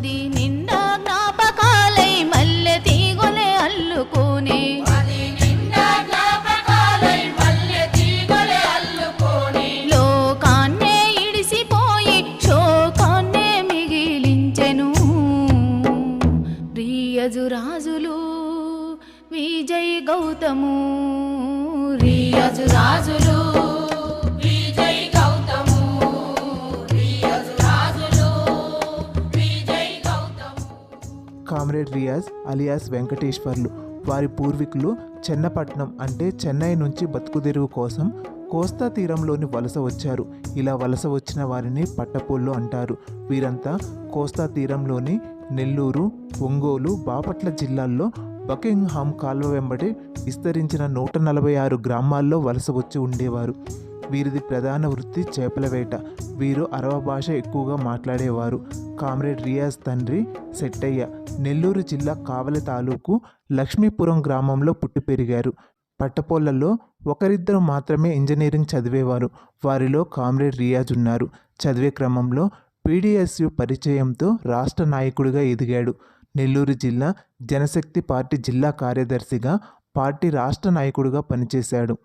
మది నిండా జ్ఞాపకాలై మల్లె తీగొలే అల్లుకోనే. లోకాన్నే ఇడిసిపోయి శోకాన్నే మిగిలించెను. రియజు రాజులు Vijay Gautam. Riyaz comrade Riyaz alias Venkateswarlu. వారి పూర్వీకులు చెన్నపట్నం అంటే చెన్నై నుంచి బతుకుదెరువు కోసం కోస్తా తీరంలోని వలస వచ్చారు. ఇలా వలస వచ్చిన వారిని పట్టపూళ్ళు అంటారు. వీరంతా కోస్తా తీరంలోని నెల్లూరు ఒంగోలు బాపట్ల జిల్లాల్లో బకింగ్హామ్ కాల్వ వెంబడి విస్తరించిన నూట నలభై ఆరు గ్రామాల్లో వలస వచ్చి ఉండేవారు. వీరిది ప్రధాన వృత్తి చేపల వేట. వీరు అరవ భాష ఎక్కువగా మాట్లాడేవారు. కామ్రేడ్ రియాజ్ తండ్రి సెట్టయ్య నెల్లూరు జిల్లా కావలి తాలూకు లక్ష్మీపురం గ్రామంలో పుట్టి పెరిగారు. పట్టపోళ్ళలో ఒకరిద్దరు మాత్రమే ఇంజనీరింగ్ చదివేవారు. వారిలో కామ్రేడ్ రియాజ్ ఉన్నారు. చదివే క్రమంలో పీడిఎస్యు పరిచయంతో రాష్ట్ర నాయకుడిగా ఎదిగాడు. నెల్లూరు జిల్లా జనశక్తి పార్టీ జిల్లా కార్యదర్శిగా పార్టీ రాష్ట్ర నాయకుడిగా పనిచేశాడు.